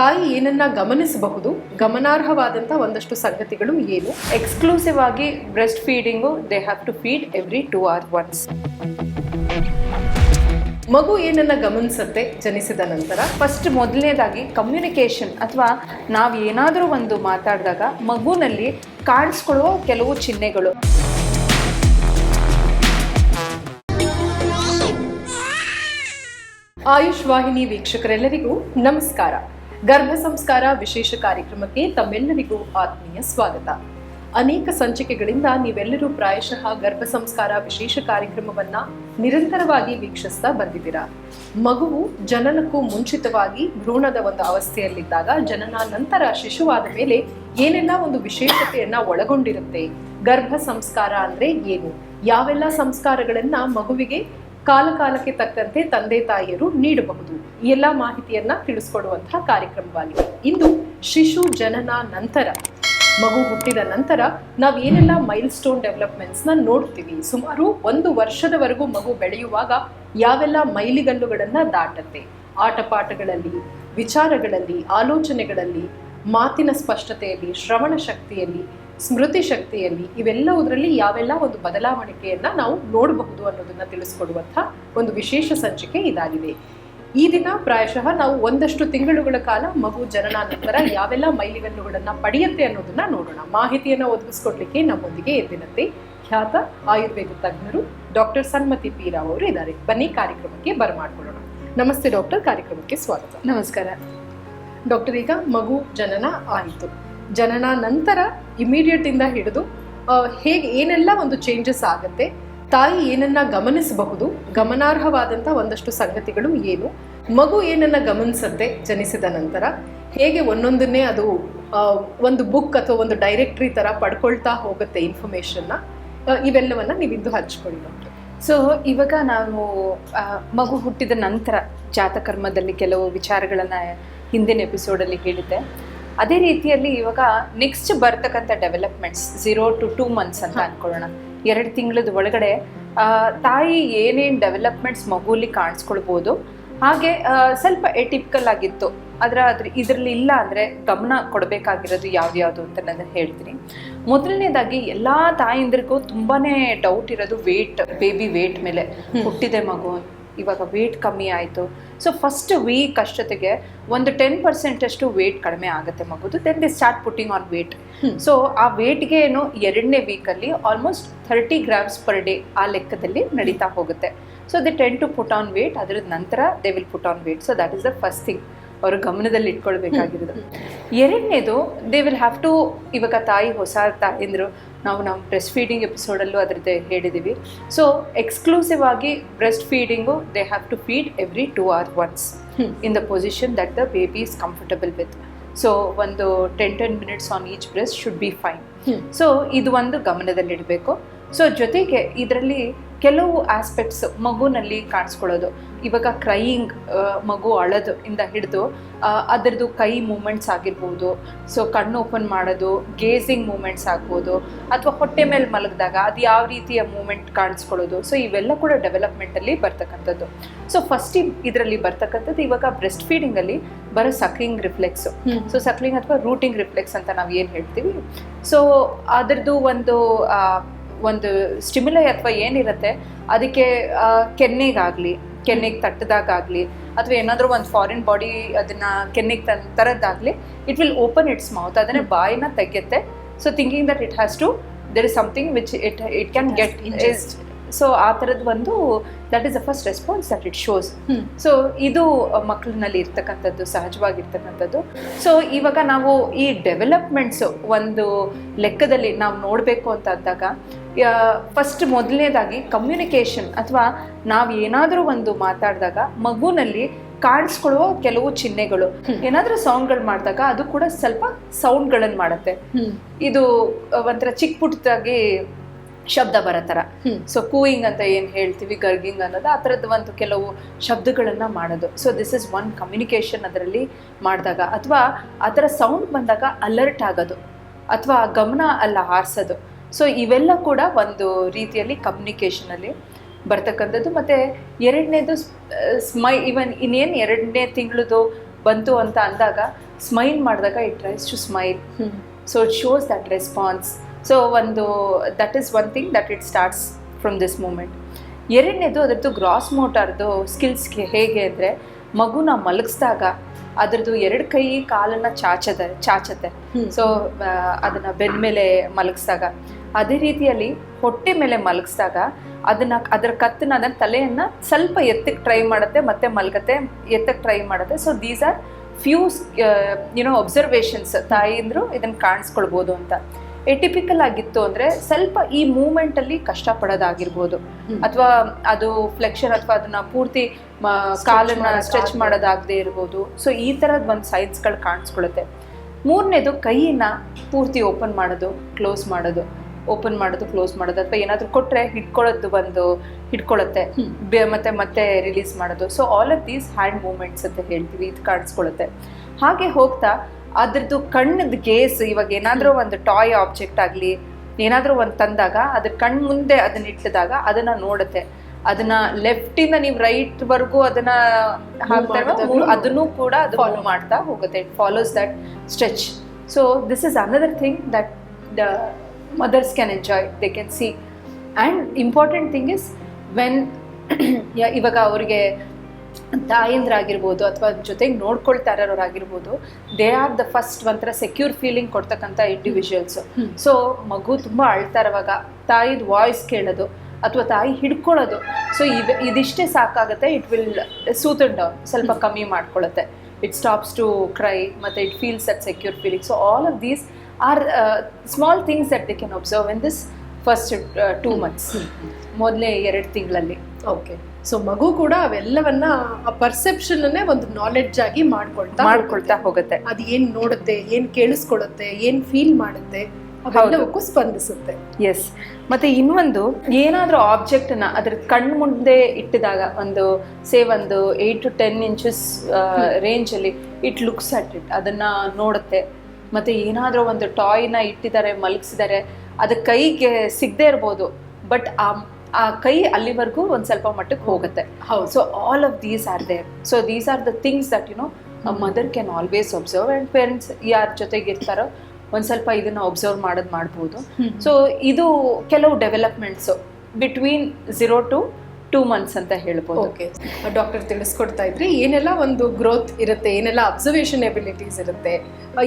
ತಾಯಿ ಏನನ್ನ ಗಮನಿಸಬಹುದು ಗಮನಾರ್ಹವಾದಂಥ ಒಂದಷ್ಟು ಸಂಗತಿಗಳು ಏನು? ಎಕ್ಸ್ಕ್ಲೂಸಿವ್ ಆಗಿ breast feeding they have to feed every two or once ಮಗು ಏನನ್ನ ಗಮನಿಸುತ್ತೆ ಜನಿಸಿದ ನಂತರ? ಫಸ್ಟ್ ಮೊದಲನೇದಾಗಿ ಕಮ್ಯುನಿಕೇಷನ್ ಅಥವಾ ನಾವು ಏನಾದರೂ ಒಂದು ಮಾತಾಡಿದಾಗ ಮಗುನಲ್ಲಿ ಕಾಣಿಸ್ಕೊಳ್ಳುವ ಕೆಲವು ಚಿಹ್ನೆಗಳು. ಆಯುಷ್ ವಾಹಿನಿ ವೀಕ್ಷಕರೆಲ್ಲರಿಗೂ ನಮಸ್ಕಾರ. ಗರ್ಭ ಸಂಸ್ಕಾರ ವಿಶೇಷ ಕಾರ್ಯಕ್ರಮಕ್ಕೆ ತಮ್ಮೆಲ್ಲರಿಗೂ ಆತ್ಮೀಯ ಸ್ವಾಗತ. ಅನೇಕ ಸಂಚಿಕೆಗಳಿಂದ ನೀವೆಲ್ಲರೂ ಪ್ರಾಯಶಃ ಗರ್ಭ ಸಂಸ್ಕಾರ ವಿಶೇಷ ಕಾರ್ಯಕ್ರಮವನ್ನ ನಿರಂತರವಾಗಿ ವೀಕ್ಷಿಸ್ತಾ ಬಂದಿದ್ದೀರಾ? ಮಗುವು ಜನನಕ್ಕೂ ಮುಂಚಿತವಾಗಿ ಭ್ರೂಣದ ಒಂದು ಅವಸ್ಥೆಯಲ್ಲಿದ್ದಾಗ ಜನನ ನಂತರ ಶಿಶುವಾದ ಮೇಲೆ ಏನೆಲ್ಲ ಒಂದು ವಿಶೇಷತೆಯನ್ನ ಒಳಗೊಂಡಿರುತ್ತೆ? ಗರ್ಭ ಸಂಸ್ಕಾರ ಅಂದ್ರೆ ಏನು? ಯಾವೆಲ್ಲ ಸಂಸ್ಕಾರಗಳನ್ನ ಮಗುವಿಗೆ ಕಾಲ ಕಾಲಕ್ಕೆ ತಕ್ಕಂತೆ ತಂದೆ ತಾಯಿಯರು ನೀಡಬಹುದು. ಎಲ್ಲ ಮಾಹಿತಿಯನ್ನ ತಿಳಿಸ್ಕೊಡುವಂತಹ ಕಾರ್ಯಕ್ರಮವಾಗಿದೆ. ಇಂದು ಶಿಶು ಜನನ ನಂತರ, ಮಗು ಹುಟ್ಟಿದ ನಂತರ ನಾವು ಏನೆಲ್ಲ ಮೈಲ್ ಸ್ಟೋನ್ ಡೆವಲಪ್ಮೆಂಟ್ಸ್ನ ನೋಡ್ತೀವಿ. ಸುಮಾರು ಒಂದು ವರ್ಷದವರೆಗೂ ಮಗು ಬೆಳೆಯುವಾಗ ಯಾವೆಲ್ಲ ಮೈಲಿಗಲ್ಲುಗಳನ್ನ ದಾಟತ್ತೆ. ಆಟಪಾಠಗಳಲ್ಲಿ, ವಿಚಾರಗಳಲ್ಲಿ, ಆಲೋಚನೆಗಳಲ್ಲಿ, ಮಾತಿನ ಸ್ಪಷ್ಟತೆಯಲ್ಲಿ, ಶ್ರವಣ ಶಕ್ತಿಯಲ್ಲಿ ಸ್ಮೃತಿ ಶಕ್ತಿಯಲ್ಲಿ ಇವೆಲ್ಲವುದರಲ್ಲಿ ಯಾವೆಲ್ಲ ಒಂದು ಬದಲಾವಣೆಯನ್ನ ನಾವು ನೋಡಬಹುದು ಅನ್ನೋದನ್ನ ತಿಳಿಸ್ಕೊಡುವಂಥ ಒಂದು ವಿಶೇಷ ಸಂಚಿಕೆ ಇದಾಗಿದೆ. ಈ ದಿನ ಪ್ರಾಯಶಃ ನಾವು ಒಂದಷ್ಟು ತಿಂಗಳುಗಳ ಕಾಲ ಮಗು ಜನನ ನಂತರ ಯಾವೆಲ್ಲ ಮೈಲಿಗಲ್ಲುಗಳನ್ನು ಪಡೆಯುತ್ತೆ ಅನ್ನೋದನ್ನ ನೋಡೋಣ. ಮಾಹಿತಿಯನ್ನ ಒದಗಿಸ್ಕೊಡ್ಲಿಕ್ಕೆ ನಮ್ಮೊಂದಿಗೆ ಎದ್ದಿನಂತೆ ಖ್ಯಾತ ಆಯುರ್ವೇದ ತಜ್ಞರು ಡಾಕ್ಟರ್ ಸನ್ಮತಿ ಪೀರಾವ್ ಅವರು ಇದ್ದಾರೆ. ಬನ್ನಿ ಕಾರ್ಯಕ್ರಮಕ್ಕೆ ಬರಮಾಡ್ಕೊಳ್ಳೋಣ. ನಮಸ್ತೆ ಡಾಕ್ಟರ್. ಕಾರ್ಯಕ್ರಮಕ್ಕೆ ಸ್ವಾಗತ. ನಮಸ್ಕಾರ. ಡಾಕ್ಟರ್ ಈಗ ಮಗು ಜನನ ಆಯಿತು. ಜನನ ನಂತರ ಇಮಿಡಿಯೇಟ್ ಇಂದ ಹಿಡಿದು ಹೇಗೆ ಏನೆಲ್ಲ ಒಂದು ಚೇಂಜಸ್ ಆಗುತ್ತೆ, ತಾಯಿ ಏನನ್ನ ಗಮನಿಸಬಹುದು ಗಮನಾರ್ಹವಾದಂಥ ಒಂದಷ್ಟು ಸಂಗತಿಗಳು ಏನು, ಮಗು ಏನನ್ನ ಗಮನಿಸುತ್ತೆ ಜನಿಸಿದ ನಂತರ, ಹೇಗೆ ಒಂದೊಂದನ್ನೇ ಅದು ಒಂದು ಬುಕ್ ಅಥವಾ ಒಂದು ಡೈರೆಕ್ಟ್ರಿ ತರ ಪಡ್ಕೊಳ್ತಾ ಹೋಗುತ್ತೆ ಇನ್ಫಾರ್ಮೇಶನ್ನ ಇವೆಲ್ಲವನ್ನ ನೀವಿಂದು ಡಾಕ್ಟರ್ ಸೊ ಇವಾಗ ನಾವು ಮಗು ಹುಟ್ಟಿದ ನಂತರ ಜಾತಕರ್ಮದಲ್ಲಿ ಕೆಲವು ವಿಚಾರಗಳನ್ನ ಹಿಂದಿನ ಎಪಿಸೋಡಲ್ಲಿ ಹೇಳಿದ್ದೆ. ಅದೇ ರೀತಿಯಲ್ಲಿ ಇವಾಗ ನೆಕ್ಸ್ಟ್ ಬರ್ತಕ್ಕಂಥ developments zero to two months ಅಂತ ಅನ್ಕೊಳ್ಳೋಣ. ಎರಡು ತಿಂಗಳದ ಒಳಗಡೆ ತಾಯಿ ಏನೇನು ಡೆವಲಪ್ಮೆಂಟ್ಸ್ ಮಗುಲಿ ಕಾಣಿಸ್ಕೊಳ್ಬೋದು. ಹಾಗೆ ಸ್ವಲ್ಪ ಎಟಿಪಿಕಲ್ ಆಗಿತ್ತು. ಆದರೆ ಅದ್ರ ಇದರಲ್ಲಿ ಇಲ್ಲ ಅಂದರೆ ಗಮನ ಕೊಡಬೇಕಾಗಿರೋದು ಯಾವ್ದ್ಯಾವುದು ಅಂತ ನಾನು ಹೇಳ್ತೀನಿ. ಮೊದಲನೇದಾಗಿ ಎಲ್ಲ ತಾಯಿಂದ್ರಿಗೂ ತುಂಬಾ ಡೌಟ್ ಇರೋದು ವೇಟ್ ಬೇಬಿ ವೇಟ್ ಮೇಲೆ ಹುಟ್ಟಿದೆ ಮಗು ಇವಾಗ ವೇಟ್ ಕಮ್ಮಿ ಆಯಿತು. ಸೊ ಫಸ್ಟ್ ವೀಕ್ ಅಷ್ಟೊತ್ತಿಗೆ ಒಂದು ಟೆನ್ ಪರ್ಸೆಂಟ್ ಅಷ್ಟು ವೇಟ್ ಕಡಿಮೆ ಆಗುತ್ತೆ ಮಗುದು. Then the start putting on weight so ಆ ವೇಟ್ಗೆ ಏನು ಎರಡನೇ ವೀಕಲ್ಲಿ almost thirty grams per day ಆ ಲೆಕ್ಕದಲ್ಲಿ ನಡೀತಾ ಹೋಗುತ್ತೆ. So they tend to put on weight ಅದ್ರ ನಂತರ they will put on weight so that is the first thing ಅವರು ಗಮನದಲ್ಲಿ ಇಟ್ಕೊಳ್ಬೇಕಾಗಿರೋದು. ಎರಡನೇದು ದೇ ವಿಲ್ ಹ್ಯಾವ್ ಟು ಇವಾಗ ತಾಯಿ ಹೊಸ ತಾಯಿಂದರು ನಾವು ನಮ್ಮ ಬ್ರೆಸ್ಟ್ ಫೀಡಿಂಗ್ ಎಪಿಸೋಡಲ್ಲೂ ಅದರದ್ದೇ ಹೇಳಿದ್ದೀವಿ ಸೊ ಎಕ್ಸ್ಕ್ಲೂಸಿವ್ ಆಗಿ breast feeding they have to feed every two or once in the position that the baby is comfortable with so ಒಂದು ten ten minutes on each breast should be fine so ಇದು ಒಂದು ಗಮನದಲ್ಲಿಡಬೇಕು. So ಜೊತೆಗೆ ಇದರಲ್ಲಿ ಕೆಲವು aspects ಮಗುನಲ್ಲಿ ಕಾಣಿಸ್ಕೊಳ್ಳೋದು. ಇವಾಗ crying ಮಗು ಅಳೋದು ಇಂದ ಹಿಡಿದು ಅದರದ್ದು ಕೈ ಮೂಮೆಂಟ್ಸ್ ಆಗಿರ್ಬೋದು. ಸೊ ಕಣ್ಣು ಓಪನ್ ಮಾಡೋದು ಗೇಸಿಂಗ್ ಮೂಮೆಂಟ್ಸ್ ಆಗ್ಬೋದು ಅಥವಾ ಹೊಟ್ಟೆ ಮೇಲೆ ಮಲಗಿದಾಗ ಅದು ಯಾವ ರೀತಿಯ ಮೂಮೆಂಟ್ ಕಾಣಿಸ್ಕೊಳ್ಳೋದು. ಸೊ ಇವೆಲ್ಲ ಕೂಡ ಡೆವಲಪ್ಮೆಂಟಲ್ಲಿ ಬರ್ತಕ್ಕಂಥದ್ದು. ಸೊ ಫಸ್ಟ್ ಇದರಲ್ಲಿ ಬರ್ತಕ್ಕಂಥದ್ದು ಇವಾಗ ಬ್ರೆಸ್ಟ್ ಫೀಡಿಂಗಲ್ಲಿ ಬರೋ ಸಕ್ಲಿಂಗ್ ರಿಫ್ಲೆಕ್ಸ್ ಸೊ ಸಕ್ಲಿಂಗ್ ಅಥವಾ ರೂಟಿಂಗ್ ರಿಫ್ಲೆಕ್ಸ್ ಅಂತ ನಾವು ಏನು ಹೇಳ್ತೀವಿ? ಸೊ ಅದರದ್ದು ಒಂದು ಒಂದು ಸ್ಟಿಮ್ಯುಲೈ ಅಥವಾ ಏನಿರುತ್ತೆ ಅದಕ್ಕೆ ಕೆನ್ನೆಗಾಗಲಿ ಕೆನ್ನೆಗೆ ತಟ್ಟದಾಗಲಿ ಅಥವಾ ಏನಾದರೂ ಒಂದು ಫಾರಿನ್ ಬಾಡಿ ಅದನ್ನು ಕೆನ್ನೆಗೆ ತನ್ ತರದ್ದಾಗಲಿ it will open its mouth ಅದನ್ನು ಬಾಯಿನ ತೆಗೆಯುತ್ತೆ. So thinking that it has to there is something which it it can get ingest so ಆ ಥರದ್ದು ಒಂದು that is the first response that it shows so ಇದು ಮಕ್ಕಳಲ್ಲಿ ಇರ್ತಕ್ಕಂಥದ್ದು ಸಹಜವಾಗಿರ್ತಕ್ಕಂಥದ್ದು. ಸೊ ಇವಾಗ ನಾವು ಈ ಡೆವಲಪ್ಮೆಂಟ್ಸು ಒಂದು ಲೆಕ್ಕದಲ್ಲಿ ನಾವು ನೋಡಬೇಕು ಅಂತ ಅಂದಾಗ ಫಸ್ಟ್ ಮೊದಲನೇದಾಗಿ ಕಮ್ಯುನಿಕೇಷನ್ ಅಥವಾ ನಾವು ಏನಾದರೂ ಒಂದು ಮಾತಾಡಿದಾಗ ಮಗುನಲ್ಲಿ ಕಾಣಿಸ್ಕೊಳ್ಳುವ ಕೆಲವು ಚಿಹ್ನೆಗಳು. ಏನಾದರೂ ಸೌಂಡ್ಗಳು ಮಾಡಿದಾಗ ಅದು ಕೂಡ ಸ್ವಲ್ಪ ಸೌಂಡ್ಗಳನ್ನು ಮಾಡುತ್ತೆ. ಇದು ಒಂಥರ ಚಿಕ್ಕ ಪುಟ್ಟದಾಗಿ ಶಬ್ದ ಬರೋ ಥರ ಸೊ ಕೂಯಿಂಗ್ ಅಂತ ಏನು ಹೇಳ್ತೀವಿ ಗರ್ಗಿಂಗ್ ಅನ್ನೋದು ಆ ಥರದ್ದು ಒಂದು ಕೆಲವು ಶಬ್ದಗಳನ್ನು ಮಾಡೋದು. So this is one communication ಅದರಲ್ಲಿ ಮಾಡಿದಾಗ. ಅಥವಾ ಆ ಥರ ಸೌಂಡ್ ಬಂದಾಗ ಅಲರ್ಟ್ ಆಗೋದು. ಅಥವಾ ಗಮನ ಅಲ್ಲ ಹಾರಿಸೋದು. ಸೊ ಇವೆಲ್ಲ ಕೂಡ ಒಂದು ರೀತಿಯಲ್ಲಿ ಕಮ್ಯುನಿಕೇಷನಲ್ಲಿ ಬರ್ತಕ್ಕಂಥದ್ದು. ಮತ್ತು ಎರಡನೇದು ಸ್ಮೈ ಇವನ್ ಇನ್ನೇನು ಎರಡನೇ ತಿಂಗಳದು ಬಂತು ಅಂತ ಅಂದಾಗ ಸ್ಮೈಲ್ ಮಾಡಿದಾಗ it tries to smile so it shows that response so ಒಂದು that is one thing that it starts from this moment ಎರಡನೇದು ಅದರದ್ದು ಗ್ರಾಸ್ ಮೋಟಾರ್ದು ಸ್ಕಿಲ್ಸ್ಗೆ ಹೇಗೆ ಅಂದರೆ ಮಗುನ ಮಲಗಿಸಿದಾಗ ಅದರದ್ದು ಎರಡು ಕೈ ಕಾಲನ್ನು ಚಾಚದ ಚಾಚತ್ತೆ. ಸೊ ಅದನ್ನು ಬೆನ್ನ ಮೇಲೆ ಮಲಗಿಸಿದಾಗ ಅದೇ ರೀತಿಯಲ್ಲಿ ಹೊಟ್ಟೆ ಮೇಲೆ ಮಲಗಿಸಿದಾಗ ಅದನ್ನ ಅದರ ಕತ್ತನ್ನ ಅದನ್ನ ತಲೆಯನ್ನ ಸ್ವಲ್ಪ ಎತ್ತಕ್ಕೆ ಟ್ರೈ ಮಾಡುತ್ತೆ ಮತ್ತೆ ಮಲಗತ್ತೆ ಎತ್ತಕ್ಕೆ ಟ್ರೈ ಮಾಡುತ್ತೆ. So these are few you know observations ತಾಯಿಂದರು ಇದನ್ನು ಕಾಣಿಸ್ಕೊಳ್ಬೋದು ಅಂತ. ಎಟಿಪಿಕಲ್ ಆಗಿತ್ತು ಅಂದ್ರೆ ಸ್ವಲ್ಪ ಈ ಮೂಮೆಂಟಲ್ಲಿ ಕಷ್ಟಪಡೋದಾಗಿರ್ಬೋದು. ಅಥವಾ ಅದು ಫ್ಲೆಕ್ಷನ್ ಅಥವಾ ಅದನ್ನ ಪೂರ್ತಿ ಕಾಲನ್ನ ಸ್ಟ್ರೆಚ್ ಮಾಡೋದಾಗದೆ ಇರ್ಬೋದು. ಸೊ ಈ ಥರದ ಒಂದು ಸೈನ್ಸ್ಗಳು ಕಾಣಿಸ್ಕೊಳುತ್ತೆ. ಮೂರನೇದು ಕೈಯನ್ನ ಪೂರ್ತಿ ಓಪನ್ ಮಾಡೋದು ಕ್ಲೋಸ್ ಮಾಡೋದು. ಓಪನ್ ಮಾಡೋದು ಕ್ಲೋಸ್ ಮಾಡೋದು ಅಥವಾ ಏನಾದರೂ ಕೊಟ್ಟರೆ ಹಿಡ್ಕೊಳ್ಳೋದು ಬಂದು ಹಿಡ್ಕೊಳ್ಳುತ್ತೆ. ಮತ್ತೆ ಮತ್ತೆ ರಿಲೀಸ್ ಮಾಡೋದು. So all of these hand movements ಅಂತ ಹೇಳ್ತೀವಿ. ಇದು ಕಾಣಿಸ್ಕೊಳ್ಳುತ್ತೆ. ಹಾಗೆ ಹೋಗ್ತಾ ಅದ್ರದ್ದು ಕಣ್ಣದ ಗೇಸ್ ಇವಾಗ ಏನಾದರೂ ಒಂದು ಟಾಯ್ ಆಬ್ಜೆಕ್ಟ್ ಆಗಲಿ ಏನಾದರೂ ಒಂದು ತಂದಾಗ ಅದ್ರ ಕಣ್ಣು ಮುಂದೆ ಅದನ್ನ ಇಟ್ಟಿದಾಗ ಅದನ್ನ ನೋಡುತ್ತೆ. ಅದನ್ನ ಲೆಫ್ಟ್ ಇಂದ ನೀವು ರೈಟ್ ವರ್ಗೂ ಅದನ್ನ ಅದನ್ನು ಕೂಡ ಅದು follow. ಮಾಡ್ತಾ ಹೋಗುತ್ತೆ. It follows that stretch so this is another thing that the mothers can enjoy they can see. And important thing is when ಇವಾಗ ಅವ್ರಿಗೆ ತಾಯಂದ್ರಾಗಿರ್ಬೋದು ಅಥವಾ ಜೊತೆಗೆ ನೋಡ್ಕೊಳ್ತಾ ಇರೋರಾಗಿರ್ಬೋದು ದೇ ಆರ್ ದ ಫಸ್ಟ್ ಒಂಥರ ಸೆಕ್ಯೂರ್ ಫೀಲಿಂಗ್ ಕೊಡ್ತಕ್ಕಂಥ ಇಂಡಿವಿಜುವಲ್ಸು ಸೊ ಮಗು ತುಂಬ ಅಳ್ತಾ ಇರುವಾಗ ತಾಯಿದ ವಾಯ್ಸ್ ಕೇಳೋದು ಅಥವಾ ತಾಯಿ ಹಿಡ್ಕೊಳ್ಳೋದು ಸೊ ಇದು ಇದಿಷ್ಟೇ ಸಾಕಾಗುತ್ತೆ ಇಟ್ ವಿಲ್ ಸೂತನ್ ಡೌನ್ ಸ್ವಲ್ಪ ಕಮ್ಮಿ ಮಾಡ್ಕೊಳ್ಳುತ್ತೆ ಇಟ್ ಸ್ಟಾಪ್ಸ್ ಟು ಕ್ರೈ ಮತ್ತು it feels that secure feeling so all of these are small things that they can observe in this first two months ಮೊದಲೇ ಎರಡು ತಿಂಗಳಲ್ಲಿ. ಓಕೆ ಸೊ ಮಗು ಕೂಡ ಅವೆಲ್ಲವನ್ನ ಆ ಪರ್ಸೆಪ್ಷನ್ ಅನ್ನೇ ಒಂದು ನಾಲೆಡ್ಜ್ ಆಗಿ ಮಾಡ್ಕೊಳ್ತಾ ಮಾಡ್ಕೊಳ್ತಾ ಹೋಗುತ್ತೆ. ಅದು ಏನ್ ನೋಡುತ್ತೆ ಏನ್ ಕೇಳಿಸ್ಕೊಳ್ಳುತ್ತೆ ಏನ್ ಫೀಲ್ ಮಾಡುತ್ತೆ ಅವೆಲ್ಲವಕ್ಕೂ ಸ್ಪಂದಿಸುತ್ತೆ. ಎಸ್ ಮತ್ತೆ ಇನ್ನೊಂದು ಆಬ್ಜೆಕ್ಟ್ನ ಅದ್ರ ಕಣ್ಣು ಮುಂದೆ ಇಟ್ಟಿದಾಗ ಒಂದು ಸೇ ಒಂದು eight to ten inches range ಅಲ್ಲಿ ಇಟ್ ಲುಕ್ಸ್ ಅಟ್ ಇಟ್ ಅದನ್ನ ನೋಡುತ್ತೆ. ಮತ್ತೆ ಏನಾದರೂ ಒಂದು ಟಾಯ್ನ ಇಟ್ಟಿದ್ದಾರೆ ಮಲಗಿಸಿದ್ದಾರೆ ಅದು ಕೈಗೆ ಸಿಗದೆ ಇರ್ಬೋದು. ಬಟ್ ಆ ಆ ಕೈ ಅಲ್ಲಿವರೆಗೂ ಒಂದು ಸ್ವಲ್ಪ ಮಟ್ಟಕ್ಕೆ ಹೋಗುತ್ತೆ. ಹೌದು. So all of these are there so these are the things that you know mother can always observe and parents ಯಾರ ಜೊತೆಗೆ ಇರ್ತಾರೋ ಒಂದು ಸ್ವಲ್ಪ ಇದನ್ನ ಒಬ್ಸರ್ವ್ ಮಾಡೋದು ಮಾಡ್ಬೋದು. ಸೊ ಇದು ಕೆಲವು developments between zero to two months ಅಂತ ಹೇಳ್ಬೋದು. ಓಕೆ. ಡಾಕ್ಟರ್ ತಿಳಿಸ್ಕೊಡ್ತಾ ಇದ್ರಿ ಏನೆಲ್ಲ ಒಂದು ಗ್ರೋತ್ ಇರುತ್ತೆ ಏನೆಲ್ಲ ಅಬ್ಸರ್ವೇಷನ್ ಎಬಿಲಿಟೀಸ್ ಇರುತ್ತೆ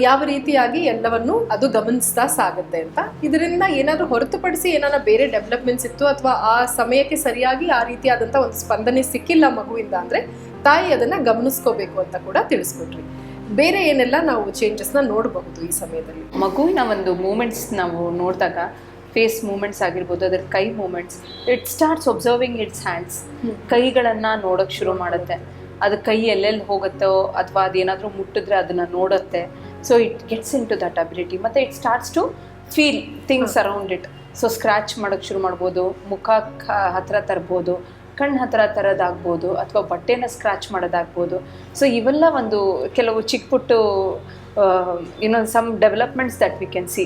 ಯಾವ ರೀತಿಯಾಗಿ ಎಲ್ಲವನ್ನು ಅದು ಗಮನಿಸ್ತಾ ಸಾಗುತ್ತೆ ಅಂತ ಇದರಿಂದ ಏನಾದರೂ ಹೊರತುಪಡಿಸಿ ಏನಾರ ಬೇರೆ ಡೆವಲಪ್ಮೆಂಟ್ಸ್ ಇತ್ತು ಅಥವಾ ಆ ಸಮಯಕ್ಕೆ ಸರಿಯಾಗಿ ಆ ರೀತಿಯಾದಂಥ ಒಂದು ಸ್ಪಂದನೆ ಸಿಕ್ಕಿಲ್ಲ ಮಗುವಿಂದ ಅಂದರೆ ತಾಯಿ ಅದನ್ನು ಗಮನಿಸ್ಕೋಬೇಕು ಅಂತ ಕೂಡ ತಿಳಿಸ್ಕೊಟ್ರಿ. ಬೇರೆ ಏನೆಲ್ಲ ನಾವು ಚೇಂಜಸ್ನ ನೋಡಬಹುದು ಈ ಸಮಯದಲ್ಲಿ? ಮಗುವಿನ ಒಂದು ಮೂಮೆಂಟ್ಸ್ ನಾವು ನೋಡಿದಾಗ ಫೇಸ್ ಮೂಮೆಂಟ್ಸ್ ಆಗಿರ್ಬೋದು ಅದರ ಕೈ movements it starts observing its hands. ಕೈಗಳನ್ನು ನೋಡೋಕೆ ಶುರು ಮಾಡುತ್ತೆ. ಅದು ಕೈ ಎಲ್ಲೆಲ್ಲಿ ಹೋಗುತ್ತೋ ಅಥವಾ ಅದೇನಾದರೂ ಮುಟ್ಟಿದ್ರೆ ಅದನ್ನು ನೋಡುತ್ತೆ. So it gets into that ability ಮತ್ತು it starts to feel things around it so scratch ಮಾಡೋಕ್ಕೆ ಶುರು ಮಾಡ್ಬೋದು ಮುಖ ಹತ್ರ ತರ್ಬೋದು ಕಣ್ಣು ಹತ್ರ ತರೋದಾಗ್ಬೋದು ಅಥವಾ ಬಟ್ಟೆನ ಸ್ಕ್ರ್ಯಾಚ್ ಮಾಡೋದಾಗ್ಬೋದು. ಸೊ ಇವೆಲ್ಲ ಒಂದು ಕೆಲವು ಚಿಕ್ಕ ಪುಟ್ಟು you know some developments that we can see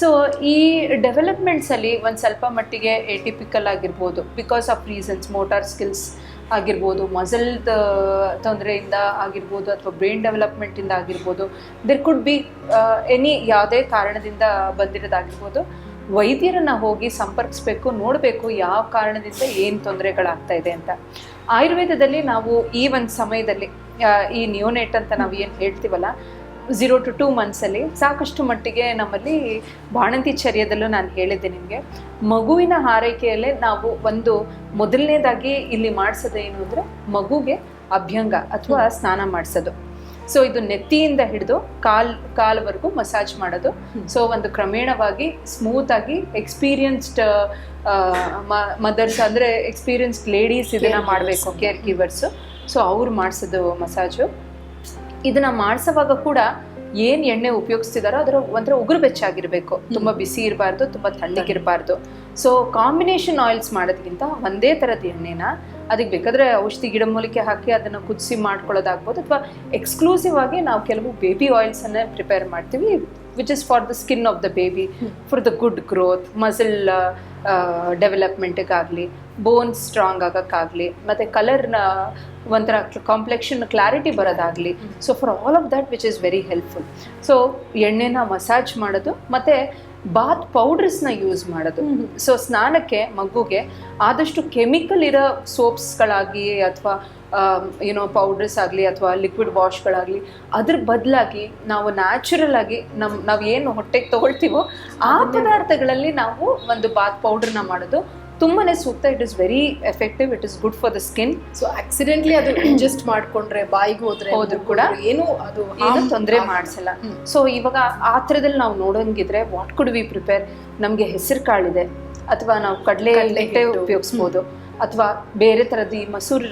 so ಈ ಡೆವಲಪ್ಮೆಂಟ್ಸಲ್ಲಿ ಒಂದು ಸ್ವಲ್ಪ ಮಟ್ಟಿಗೆ ಎಟಿಪಿಕಲ್ ಆಗಿರ್ಬೋದು because of reasons motor skills ಆಗಿರ್ಬೋದು ಮಸಲ್ ತೊಂದರೆಯಿಂದ ಆಗಿರ್ಬೋದು, ಅಥವಾ ಬ್ರೈನ್ ಡೆವಲಪ್ಮೆಂಟಿಂದ ಆಗಿರ್ಬೋದು ದೇರ್ ಕುಡ್ ಬಿ ಎನಿ ಯಾವುದೇ ಕಾರಣದಿಂದ ಬಂದಿರೋದಾಗಿರ್ಬೋದು, ವೈದ್ಯರನ್ನ ಹೋಗಿ ಸಂಪರ್ಕಿಸ್ಬೇಕು, ನೋಡಬೇಕು ಯಾವ ಕಾರಣದಿಂದ ಏನು ತೊಂದರೆಗಳಾಗ್ತಾ ಇದೆ ಅಂತ. ಆಯುರ್ವೇದದಲ್ಲಿ ನಾವು ಈ ಒಂದು ಸಮಯದಲ್ಲಿ ಈ ನ್ಯೂನೇಟ್ ಅಂತ ನಾವು ಏನು ಹೇಳ್ತೀವಲ್ಲ ಝೀರೋ ಟು ಟೂ ಮಂತ್ಸಲ್ಲಿ ಸಾಕಷ್ಟು ಮಟ್ಟಿಗೆ ನಮ್ಮಲ್ಲಿ ಬಾಣಂತಿ ಚರ್ಯದಲ್ಲೂ ನಾನು ಹೇಳಿದ್ದೆ ನಿಮಗೆ. ಮಗುವಿನ ಆರೈಕೆಯಲ್ಲೇ ನಾವು ಒಂದು ಮೊದಲನೇದಾಗಿ ಇಲ್ಲಿ ಮಾಡಿಸೋದು ಏನು ಅಂದರೆ ಮಗುಗೆ ಅಭ್ಯಂಗ ಅಥವಾ ಸ್ನಾನ ಮಾಡಿಸೋದು. ಸೊ ಇದು ನೆತ್ತಿಯಿಂದ ಹಿಡಿದು ಕಾಲ್ ಕಾಲ್ವರೆಗೂ ಮಸಾಜ್ ಮಾಡೋದು. ಸೊ ಒಂದು ಕ್ರಮೇಣವಾಗಿ ಸ್ಮೂತಾಗಿ ಎಕ್ಸ್ಪೀರಿಯನ್ಸ್ಡ್ ಮದರ್ಸ್ ಅಂದರೆ ಎಕ್ಸ್ಪೀರಿಯನ್ಸ್ಡ್ ಲೇಡೀಸ್ ಇದನ್ನು ಮಾಡಬೇಕು. ಕೇರ್ ಗಿವರ್ಸು ಸೊ ಅವ್ರು ಮಾಡಿಸೋದು ಮಸಾಜು. ಇದನ್ನ ಮಾಡಿಸೋವಾಗ ಕೂಡ ಏನ್ ಎಣ್ಣೆ ಉಪಯೋಗಿಸ್ತಿದಾರೋ ಅದರ ಒಂಥರ ಉಗುರು ಬೆಚ್ಚಾಗಿರ್ಬೇಕು. ತುಂಬಾ ಬಿಸಿ ಇರಬಾರ್ದು ತುಂಬಾ ತಣ್ಣಗಿರಬಾರ್ದು. ಸೊ ಕಾಂಬಿನೇಷನ್ ಆಯಿಲ್ಸ್ ಮಾಡೋದ್ಕಿಂತ ಒಂದೇ ಥರದ ಎಣ್ಣೆನ ಅದಕ್ಕೆ ಬೇಕಾದ್ರೆ ಔಷಧಿ ಗಿಡಮೂಲಿಕೆ ಹಾಕಿ ಅದನ್ನು ಕುದಿಸಿ ಮಾಡ್ಕೊಳ್ಳೋದಾಗ್ಬೋದು ಅಥವಾ ಎಕ್ಸ್ಕ್ಲೂಸಿವ್ ಆಗಿ ನಾವು ಕೆಲವು ಬೇಬಿ ಆಯಿಲ್ಸನ್ನೇ ಪ್ರಿಪೇರ್ ಮಾಡ್ತೀವಿ. Which is for the skin of the baby for the good growth muscle ಡೆವಲಪ್ಮೆಂಟಿಗಾಗಲಿ ಬೋನ್ಸ್ ಸ್ಟ್ರಾಂಗ್ ಆಗೋಕ್ಕಾಗಲಿ ಮತ್ತು ಕಲರ್ನ ಒಂಥರ complexion clarity ಬರೋದಾಗಲಿ. So for all of that which is very helpful so ಎಣ್ಣೆನ ಮಸಾಜ್ ಮಾಡೋದು ಮತ್ತು ಬಾತ್ ಪೌಡರ್ಸ್ನ ಯೂಸ್ ಮಾಡೋದು. ಸೊ ಸ್ನಾನಕ್ಕೆ ಮಗುಗೆ ಆದಷ್ಟು ಕೆಮಿಕಲ್ ಇರೋ ಸೋಪ್ಸ್ಗಳಾಗಿ ಅಥವಾ ಏನೋ ಪೌಡರ್ಸ್ ಆಗಲಿ ಅಥವಾ ಲಿಕ್ವಿಡ್ ವಾಶ್ಗಳಾಗಲಿ ಅದ್ರ ಬದಲಾಗಿ ನಾವು ನ್ಯಾಚುರಲ್ ಆಗಿ ನಮ್ ನಾವು ಏನು ಹೊಟ್ಟೆಗೆ ತಗೊಳ್ತೀವೋ ಆ ಪದಾರ್ಥಗಳಲ್ಲಿ ನಾವು ಒಂದು ಬಾತ್ ಪೌಡರ್ನ ಮಾಡೋದು. ತುಂಬಾನೇ ಸೂಕ್ತ. It is very effective it is good for the skin so accidentally ಅದು ಅಡ್ಜಸ್ಟ್ ಮಾಡ್ಕೊಂಡ್ರೆ ಬಾಯಿಗೆ ಹೋದ್ರೆ ಹೋದ್ರು ಕೂಡ. ಏನು ಅದು ಏನು ತೊಂದರೆ. ಮಾಡಿಸಲ್ಲ. ಸೊ ಇವಾಗ ಆ ಥರದಲ್ಲಿ ನಾವು ನೋಡೋಂಗಿದ್ರೆ ವಾಟ್ ಕುಡ್ ವಿ ಪ್ರಿಪೇರ್ ನಮಗೆ ಹೆಸರು ಕಾಳಿದೆ. ಅಥವಾ ನಾವು ಕಡಲೆ ಹಿಟ್ಟೆ. ಉಪಯೋಗಿಸ್ಬೋದು. ಅಥವಾ ಬೇರೆ ಥರದ ಈ ಮಸೂರ್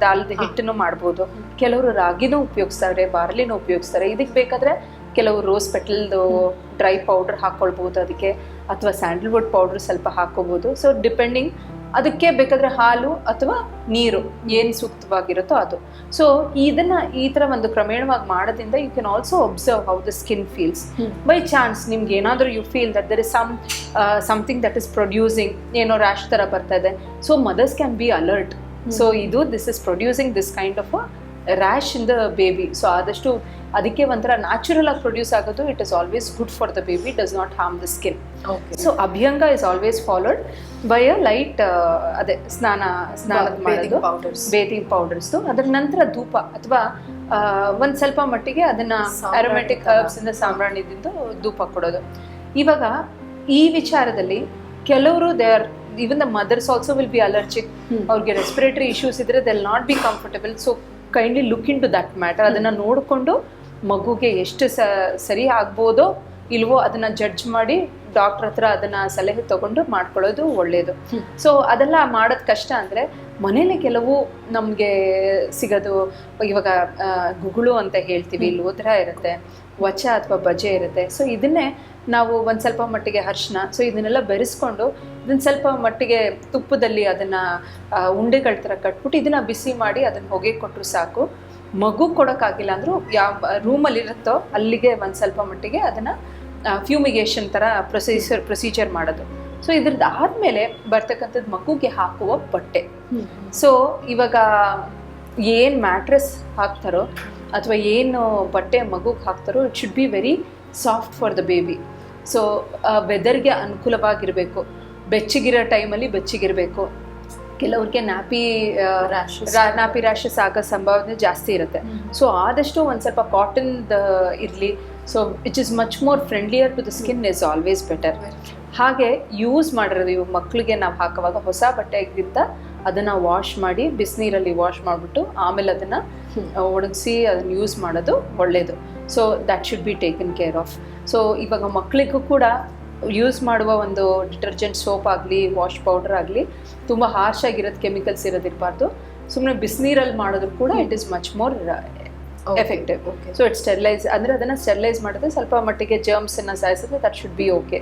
ದಾಲ್ದ ಹಿಟ್ಟನ್ನು ಮಾಡ್ಬೋದು. ಕೆಲವರು ರಾಗಿನೂ ಉಪಯೋಗಿಸ್ತಾರೆ ಬಾರ್ಲಿನೂ ಉಪಯೋಗಿಸ್ತಾರೆ. ಇದಕ್ಕೆ ಬೇಕಾದ್ರೆ ಕೆಲವು ರೋಸ್ ಪೆಟಲ್ದು ಡ್ರೈ ಪೌಡರ್ ಹಾಕ್ಕೊಳ್ಬೋದು ಅದಕ್ಕೆ ಅಥವಾ ಸ್ಯಾಂಡಲ್ವುಡ್ ಪೌಡರ್ ಸ್ವಲ್ಪ ಹಾಕ್ಕೋಬೋದು ಸೊ ಡಿಪೆಂಡಿಂಗ್ ಅದಕ್ಕೆ ಬೇಕಾದ್ರೆ ಹಾಲು ಅಥವಾ ನೀರು ಏನು ಸೂಕ್ತವಾಗಿರುತ್ತೋ ಅದು. ಸೊ ಇದನ್ನ ಈ ಥರ ಒಂದು ಕ್ರಮೇಣವಾಗಿ ಮಾಡೋದ್ರಿಂದ you can also observe how the skin feels. By chance ನಿಮ್ಗೆ ಏನಾದರೂ you feel that there is some something that is producing ಏನೋ ರ್ಯಾಶ್ ಥರ ಬರ್ತಾ ಇದೆ. So mother's can be alert so ಇದು this is producing this kind of rash in the baby so ಆದಷ್ಟು ಅದಕ್ಕೆ ಒಂಥರ ನ್ಯಾಚುರಲ್ ಆಗಿ ಪ್ರೊಡ್ಯೂಸ್ ಆಗೋದು it is always good for the baby does not harm the skin. So ಅಭ್ಯಂಗ is always followed by a light ಅದೇ ಸ್ನಾನ ಸ್ನಾನ ಮಾಡೋದು. ಬೇತಿಂಗ್ powders ಅದರ ನಂತರ ಧೂಪ ಅಥವಾ ಒಂದು ಸ್ವಲ್ಪ ಮಟ್ಟಿಗೆ ಅದನ್ನ ಆರೋಮೆಟಿಕ್ ಅರೋಮೆಟಿಕ್. ಹರ್ಬ್ಸ್ ಇಂದ ಸಾಂಬ್ರಾಣಿದಿಂದ ಧೂಪ ಕೊಡೋದು ಇವಾಗ ಈ ವಿಚಾರದಲ್ಲಿ ಕೆಲವರು they are even the mothers also will be allergic. ಅವ್ರಿಗೆ ರೆಸ್ಪಿರೇಟರಿ ಇಶ್ಯೂಸ್ ಇದ್ರೆ they'll not be comfortable so kindly look into that matter ಅದನ್ನು ನೋಡಿಕೊಂಡು ಮಗುಗೆ ಎಷ್ಟು ಸ ಸರಿ ಆಗ್ಬೋದೋ ಇಲ್ವೋ ಅದನ್ನು ಜಡ್ಜ್ ಮಾಡಿ ಡಾಕ್ಟರ್ ಹತ್ರ ಅದನ್ನ ಸಲಹೆ ತಗೊಂಡು ಮಾಡ್ಕೊಳ್ಳೋದು ಒಳ್ಳೆಯದು. ಸೊ ಅದೆಲ್ಲ ಮಾಡೋದು ಕಷ್ಟ ಅಂದರೆ ಮನೇಲಿ ಕೆಲವು ನಮಗೆ ಸಿಗೋದು ಇವಾಗ ಗುಗುಳು ಅಂತ ಹೇಳ್ತೀವಿ ಲೋದ್ರ ಇರುತ್ತೆ ವಚ ಅಥವಾ ಬಜೆ ಇರುತ್ತೆ. ಸೊ ಇದನ್ನೇ ನಾವು ಒಂದು ಸ್ವಲ್ಪ ಮಟ್ಟಿಗೆ ಅರ್ಶಿನ ಸೊ ಇದನ್ನೆಲ್ಲ ಬೆರೆಸ್ಕೊಂಡು ಇದನ್ನ ಸ್ವಲ್ಪ ಮಟ್ಟಿಗೆ ತುಪ್ಪದಲ್ಲಿ ಅದನ್ನು ಉಂಡೆಗಳ ಥರ ಕಟ್ಬಿಟ್ಟು ಇದನ್ನು ಬಿಸಿ ಮಾಡಿ ಅದನ್ನ ಹೊಗೆ ಕೊಟ್ಟರು ಸಾಕು. ಮಗು ಕೊಡೋಕ್ಕಾಗಿಲ್ಲ ಅಂದರೂ ಯಾವ ರೂಮಲ್ಲಿರುತ್ತೋ ಅಲ್ಲಿಗೆ ಒಂದು ಸ್ವಲ್ಪ ಮಟ್ಟಿಗೆ ಅದನ್ನು ಫ್ಯೂಮಿಗೇಷನ್ ಥರ ಪ್ರೊಸೀಜರ್ ಪ್ರೊಸೀಜರ್ ಮಾಡೋದು. ಸೊ ಇದ್ರದ್ದು ಆದಮೇಲೆ ಬರ್ತಕ್ಕಂಥದ್ದು ಮಗುಗೆ ಹಾಕುವ ಬಟ್ಟೆ. ಸೊ ಇವಾಗ ಏನು ಮ್ಯಾಟ್ರೆಸ್ ಹಾಕ್ತಾರೋ ಅಥವಾ ಏನು ಬಟ್ಟೆ ಮಗುಗೆ ಹಾಕ್ತಾರೋ it should be very soft for the baby so ವೆದರ್ಗೆ ಅನುಕೂಲವಾಗಿರಬೇಕು. ಬೆಚ್ಚಗಿರೋ ಟೈಮಲ್ಲಿ ಬೆಚ್ಚಗಿರಬೇಕು. ಕೆಲವ್ರಿಗೆ ನಾಪಿ ರಾಶ್ ನಾಪಿ ರಾ- ನ್ಯಾಪಿ ರ್ಯಾಷಸ್ ಆಗೋ ಸಂಭಾವನೆ ಜಾಸ್ತಿ ಇರುತ್ತೆ. ಸೊ ಆದಷ್ಟು ಒಂದು ಸ್ವಲ್ಪ ಕಾಟನ್ದು ಇರಲಿ so it is much more friendlier to the skin is always better ಹಾಗೆ ಯೂಸ್ ಮಾಡಿರೋದು ಇವು ಮಕ್ಕಳಿಗೆ ನಾವು ಹಾಕುವಾಗ ಹೊಸ ಬಟ್ಟೆಗಿಂತ ಅದನ್ನು ವಾಶ್ ಮಾಡಿ ಬಿಸಿನೀರಲ್ಲಿ ವಾಶ್ ಮಾಡಿಬಿಟ್ಟು ಆಮೇಲೆ ಅದನ್ನು. ಒಣಗಿಸಿ ಅದನ್ನು ಯೂಸ್ ಮಾಡೋದು ಒಳ್ಳೆಯದು so that should be taken care of so ಇವಾಗ ಮಕ್ಕಳಿಗೂ ಕೂಡ ಯೂಸ್ ಮಾಡುವ ಒಂದು ಡಿಟರ್ಜೆಂಟ್ ಸೋಪ್ ಆಗಲಿ ವಾಶ್ ಪೌಡರ್ ಆಗಲಿ ತುಂಬ ಹಾರ್ಶ್ ಆಗಿರೋದು ಕೆಮಿಕಲ್ಸ್ ಇರೋದಿರಬಾರ್ದು ಸುಮ್ಮನೆ ಬಿಸಿನೀರಲ್ಲಿ ಮಾಡೋದು ಕೂಡ it is much more. Effective. So it sterilise ಅಂದರೆ ಅದನ್ನು ಸ್ಟೆರಿಲೈಸ್ ಮಾಡಿದ್ರೆ ಸ್ವಲ್ಪ ಮಟ್ಟಿಗೆ ಜರ್ಮ್ಸನ್ನು ಸಾಯಿಸಿದ್ರೆ ದಟ್ ಶುಡ್ ಬಿ ಓಕೆ